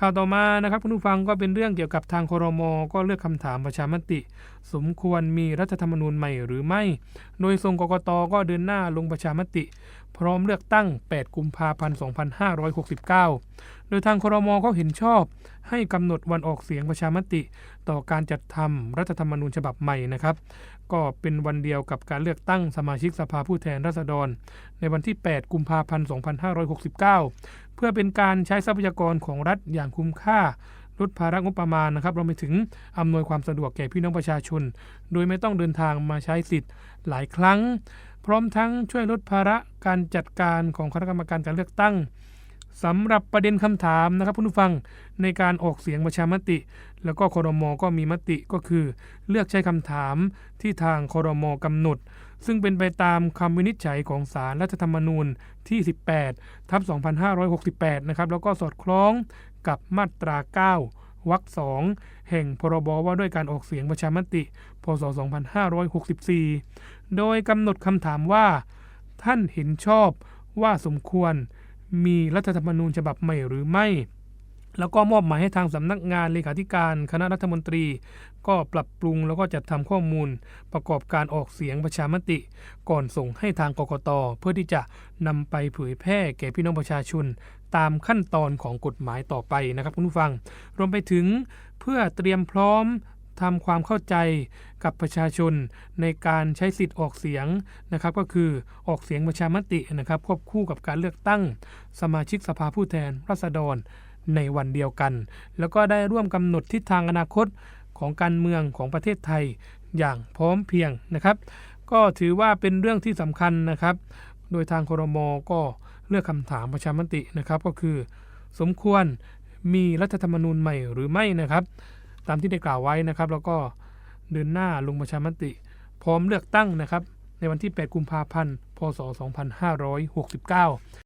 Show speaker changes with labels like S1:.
S1: ข่าวต่อมานะครับคุณผู้ฟังก็เป็นเรื่องเกี่ยวกับทางครมก็เลือกคำถามประชามติ สมควรมีรัฐธรรมนูญใหม่หรือไม่ โดยทรงกกตก็เดินหน้าลงประชามติ พร้อมเลือกตั้ง 8 กุมภาพันธ์ 2569 โดยทางครมก็เห็นชอบ ให้กำหนดวันออกเสียงประชามติ ต่อการจัดทำรัฐธรรมนูญฉบับใหม่นะครับ ก็เป็นวันเดียวกับการเลือกตั้งสมาชิกสภาผู้แทนราษฎร ในวันที่ 8 กุมภาพันธ์ 2569 เพื่อเป็นการใช้ทรัพยากรของรัฐอย่างคุ้มค่าลดภาระงบประมาณนะครับรวมไปถึงอำนวยความสะดวกแก่พี่น้องประชาชน โดยไม่ต้องเดินทางมาใช้สิทธิ์หลายครั้ง พร้อมทั้งช่วยลดภาระการจัดการของคณะกรรมการการเลือกตั้งสำหรับประเด็นคำถามนะครับคุณผู้ฟังในการออกเสียงประชามติ แล้วก็คอรมอก็มีมติก็คือ เลือกใช้คำถามที่ทางคอรมอกำหนด ซึ่งเป็นไปตามคำวินิจฉัยของศาลรัฐธรรมนูญที่ 18ทับ2568 นะครับแล้วก็สอดคล้องกับมาตรา 9 วรรค2แห่งพรบว่าด้วยการออกเสียงประชามติ พศ 2564 โดยกำหนดคำถามว่า ท่านเห็นชอบว่าสมควรมีรัฐธรรมนูญฉบับใหม่หรือไม่ แล้วก็มอบหมายให้ทางสำนักงานเลขาธิการคณะรัฐมนตรี ก็ปรับปรุงแล้วก็จัดทำข้อมูล ประกอบการออกเสียงประชามติ ก่อนส่งให้ทางกกตเพื่อที่จะนำไปเผยแพร่แก่พี่น้องประชาชน ตามขั้นตอนของกฎหมายต่อไปนะครับคุณผู้ฟัง รวมไปถึงเพื่อเตรียมพร้อมทำความเข้าใจกับประชาชนในการใช้สิทธิ์ออกเสียงนะครับ ก็คือออกเสียงประชามตินะครับ ควบคู่กับการเลือกตั้ง สมาชิกสภาผู้แทนราษฎร ในวันเดียวกัน แล้วก็ได้ร่วมกำหนดทิศทางอนาคตของการเมืองของประเทศไทยอย่างพร้อมเพียงนะครับ ก็ถือว่าเป็นเรื่องที่สำคัญนะครับ โดยทางครมก็เลือกคำถามประชามตินะครับ ก็คือ สมควรมีรัฐธรรมนูญใหม่หรือไม่นะครับ ตามที่ได้กล่าวไว้นะครับ แล้วก็เดินหน้าลงประชามติ พร้อมเลือกตั้งนะครับ ในวันที่ 8 กุมภาพันธ์ พศ 2569